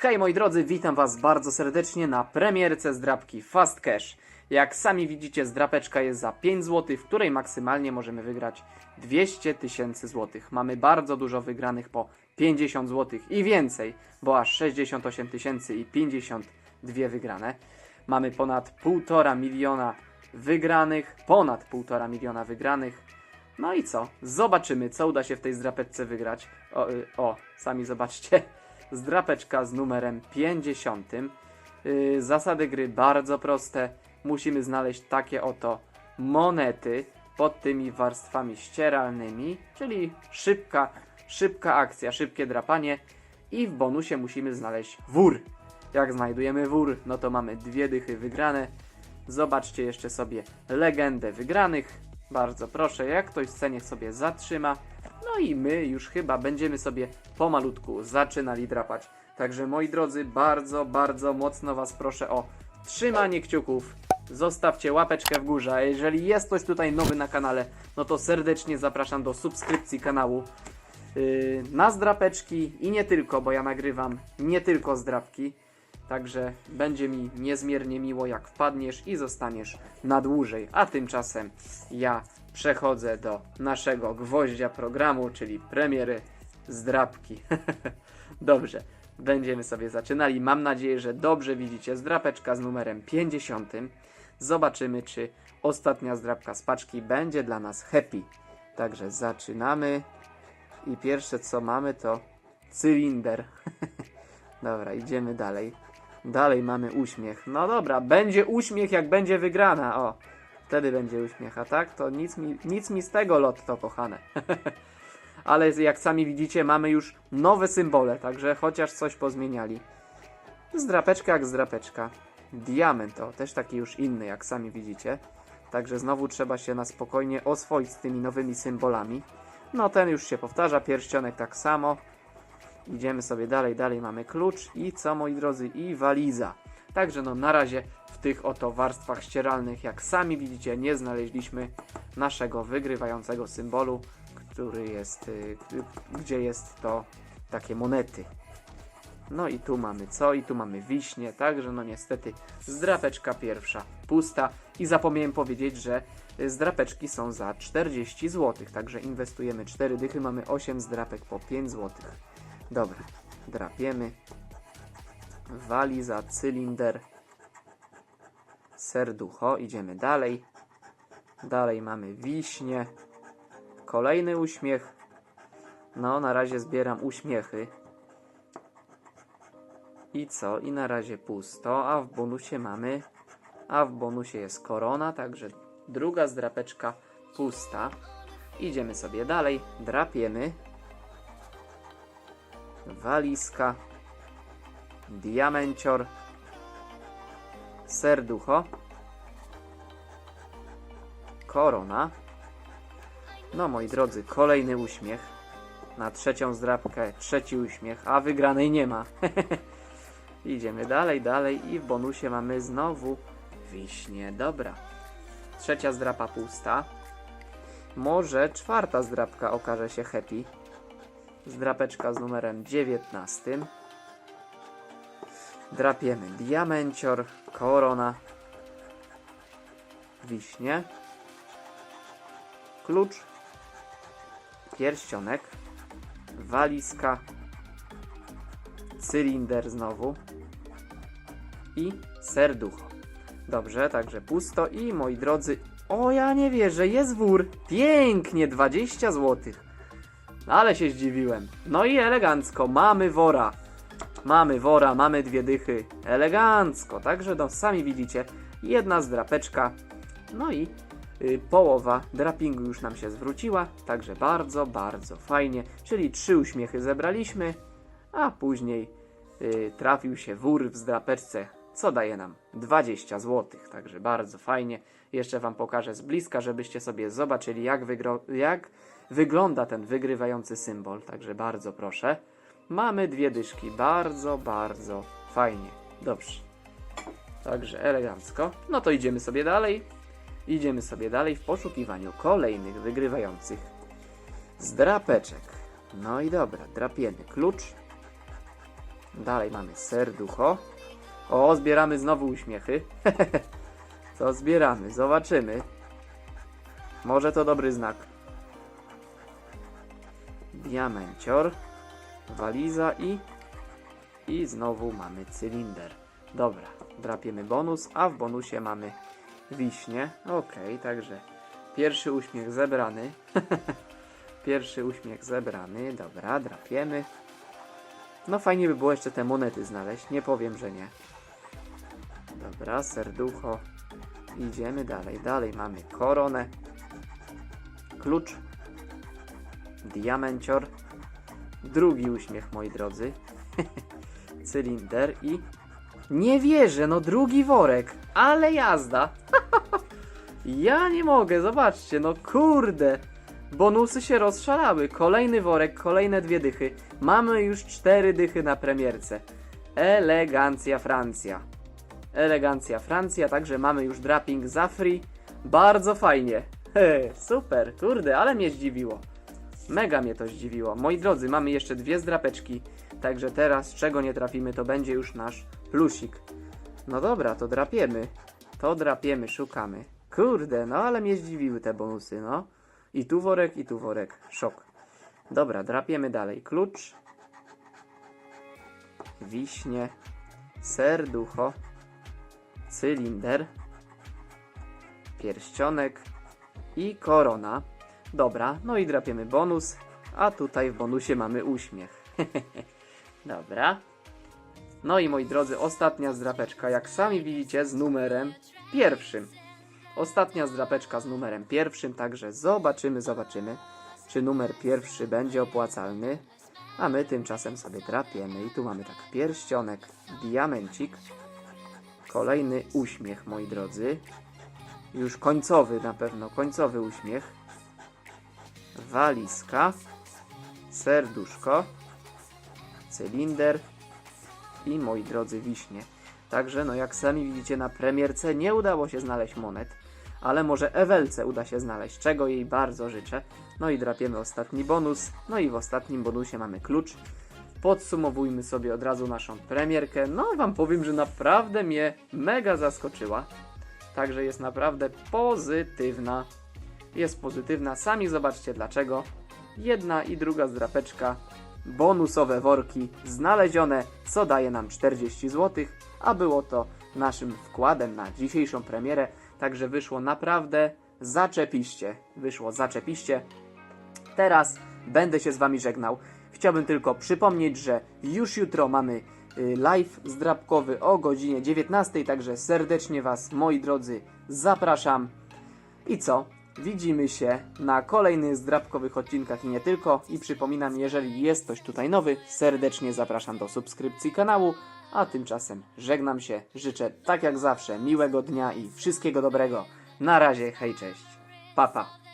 Hej moi drodzy, witam was bardzo serdecznie na premierce zdrapki Fast Cash. Jak sami widzicie, zdrapeczka jest za 5 zł, w której maksymalnie możemy wygrać 200 tysięcy złotych. Mamy bardzo dużo wygranych po 50 zł i więcej, bo aż 68 tysięcy i 52 wygrane. Mamy ponad 1,5 miliona wygranych, ponad 1,5 miliona wygranych. No i co? Zobaczymy, co uda się w tej zdrapeczce wygrać. O, y, o sami zobaczcie. Zdrapeczka z numerem 50. Y, zasady gry bardzo proste. Musimy znaleźć takie oto monety pod tymi warstwami ścieralnymi, czyli szybka, szybka akcja, szybkie drapanie i w bonusie musimy znaleźć wór. Jak znajdujemy wór, no to mamy dwie dychy wygrane. Zobaczcie jeszcze sobie legendę wygranych. Bardzo proszę, jak ktoś chce, niech sobie zatrzyma. No i my już chyba będziemy sobie pomalutku zaczynali drapać. Także moi drodzy, bardzo, bardzo mocno Was proszę o trzymanie kciuków. Zostawcie łapeczkę w górze, a jeżeli jest ktoś tutaj nowy na kanale, no to serdecznie zapraszam do subskrypcji kanału yy, na zdrapeczki i nie tylko, bo ja nagrywam nie tylko zdrapki. Także będzie mi niezmiernie miło, jak wpadniesz i zostaniesz na dłużej. A tymczasem ja przechodzę do naszego gwoździa programu, czyli premiery zdrapki. Dobrze, będziemy sobie zaczynali. Mam nadzieję, że dobrze widzicie zdrapeczka z numerem 50. Zobaczymy, czy ostatnia zdrapka z paczki będzie dla nas happy. Także zaczynamy. I pierwsze co mamy to cylinder. Dobra, idziemy dalej. Dalej mamy uśmiech. No dobra, będzie uśmiech jak będzie wygrana. O, wtedy będzie uśmiech, a tak to nic mi, nic mi z tego lotto, kochane. Ale jak sami widzicie, mamy już nowe symbole, także chociaż coś pozmieniali. Zdrapeczka jak zdrapeczka. Diament, o, też taki już inny, jak sami widzicie. Także znowu trzeba się na spokojnie oswoić z tymi nowymi symbolami. No ten już się powtarza, pierścionek tak samo. Idziemy sobie dalej, dalej mamy klucz i co moi drodzy, i waliza. Także no na razie w tych oto warstwach ścieralnych, jak sami widzicie, nie znaleźliśmy naszego wygrywającego symbolu, który jest, y, gdzie jest to takie monety. No i tu mamy co? I tu mamy wiśnie, także no niestety zdrapeczka pierwsza pusta i zapomniałem powiedzieć, że y, zdrapeczki są za 40 zł, także inwestujemy 4 dychy, mamy 8 zdrapek po 5 zł. Dobra, drapiemy. Waliza, cylinder, serducho. Idziemy dalej. Dalej mamy wiśnie. Kolejny uśmiech. No, na razie zbieram uśmiechy. I co? I na razie pusto, a w bonusie mamy... A w bonusie jest korona, także druga zdrapeczka pusta. Idziemy sobie dalej, drapiemy walizka, diamencior, serducho, korona. No moi drodzy, kolejny uśmiech. Na trzecią zdrabkę trzeci uśmiech, a wygranej nie ma. Idziemy dalej, dalej i w bonusie mamy znowu wiśnie. Dobra. Trzecia zdrapa pusta. Może czwarta zdrapka okaże się happy zdrapeczka z numerem 19. Drapiemy diamencior, korona, wiśnie, klucz, pierścionek, walizka, cylinder znowu i serducho. Dobrze, także pusto i moi drodzy, o ja nie wierzę, jest wór. Pięknie, 20 złotych. Ale się zdziwiłem. No i elegancko, mamy wora. Mamy wora, mamy dwie dychy. Elegancko, także no sami widzicie, jedna zdrapeczka. No i y, połowa drapingu już nam się zwróciła, także bardzo, bardzo fajnie. Czyli trzy uśmiechy zebraliśmy, a później y, trafił się wór w zdrapeczce, co daje nam 20 zł. Także bardzo fajnie. Jeszcze Wam pokażę z bliska, żebyście sobie zobaczyli, jak, jak wygląda ten wygrywający symbol. Także bardzo proszę. Mamy dwie dyszki. Bardzo, bardzo fajnie. Dobrze. Także elegancko. No to idziemy sobie dalej. Idziemy sobie dalej w poszukiwaniu kolejnych wygrywających z drapeczek. No i dobra, drapiemy klucz, Dalej mamy serducho. O, zbieramy znowu uśmiechy. Co zbieramy? Zobaczymy. Może to dobry znak. Diamencior. Waliza i... I znowu mamy cylinder. Dobra, drapiemy bonus, a w bonusie mamy wiśnie. Okej, także pierwszy uśmiech zebrany. pierwszy uśmiech zebrany. Dobra, drapiemy. No fajnie by było jeszcze te monety znaleźć, nie powiem, że nie. Dobra, serducho. Idziemy dalej. Dalej mamy koronę. Klucz. Diamencior. Drugi uśmiech, moi drodzy. Cylinder i... Nie wierzę, no drugi worek. Ale jazda. ja nie mogę, zobaczcie, no kurde. Bonusy się rozszalały. Kolejny worek, kolejne dwie dychy. Mamy już cztery dychy na premierce. Elegancja Francja. Elegancja Francja, także mamy już draping za free. Bardzo fajnie. Super, kurde, ale mnie zdziwiło. Mega mnie to zdziwiło. Moi drodzy, mamy jeszcze dwie zdrapeczki, także teraz czego nie trafimy, to będzie już nasz plusik. No dobra, to drapiemy. To drapiemy, szukamy. Kurde, no ale mnie zdziwiły te bonusy, no. I tu worek, i tu worek. Szok. Dobra, drapiemy dalej. Klucz. Wiśnie. Serducho. Cylinder. Pierścionek. I korona. Dobra, no i drapiemy bonus. A tutaj w bonusie mamy uśmiech. Dobra. No i moi drodzy, ostatnia zdrapeczka, jak sami widzicie, z numerem pierwszym. Ostatnia zdrapeczka z numerem pierwszym, także zobaczymy, zobaczymy, czy numer pierwszy będzie opłacalny. A my tymczasem sobie drapiemy. I tu mamy tak pierścionek, diamencik, kolejny uśmiech, moi drodzy. Już końcowy na pewno, końcowy uśmiech. Walizka, serduszko, cylinder i moi drodzy wiśnie. Także no jak sami widzicie na premierce nie udało się znaleźć monet, ale może Ewelce uda się znaleźć, czego jej bardzo życzę. No i drapiemy ostatni bonus, no i w ostatnim bonusie mamy klucz. Podsumowujmy sobie od razu naszą premierkę. No wam powiem, że naprawdę mnie mega zaskoczyła. Także jest naprawdę pozytywna. Jest pozytywna, sami zobaczcie dlaczego. Jedna i druga zdrapeczka bonusowe worki znalezione, co daje nam 40 zł, a było to naszym wkładem na dzisiejszą premierę, także wyszło naprawdę zaczepiście. Wyszło zaczepiście. Teraz będę się z Wami żegnał. Chciałbym tylko przypomnieć, że już jutro mamy y, live zdrabkowy o godzinie 19, także serdecznie Was, moi drodzy, zapraszam. I co? Widzimy się na kolejnych zdrabkowych odcinkach i nie tylko. I przypominam, jeżeli jest ktoś tutaj nowy, serdecznie zapraszam do subskrypcji kanału. A tymczasem żegnam się, życzę tak jak zawsze miłego dnia i wszystkiego dobrego. Na razie, hej, cześć. Papa. Pa.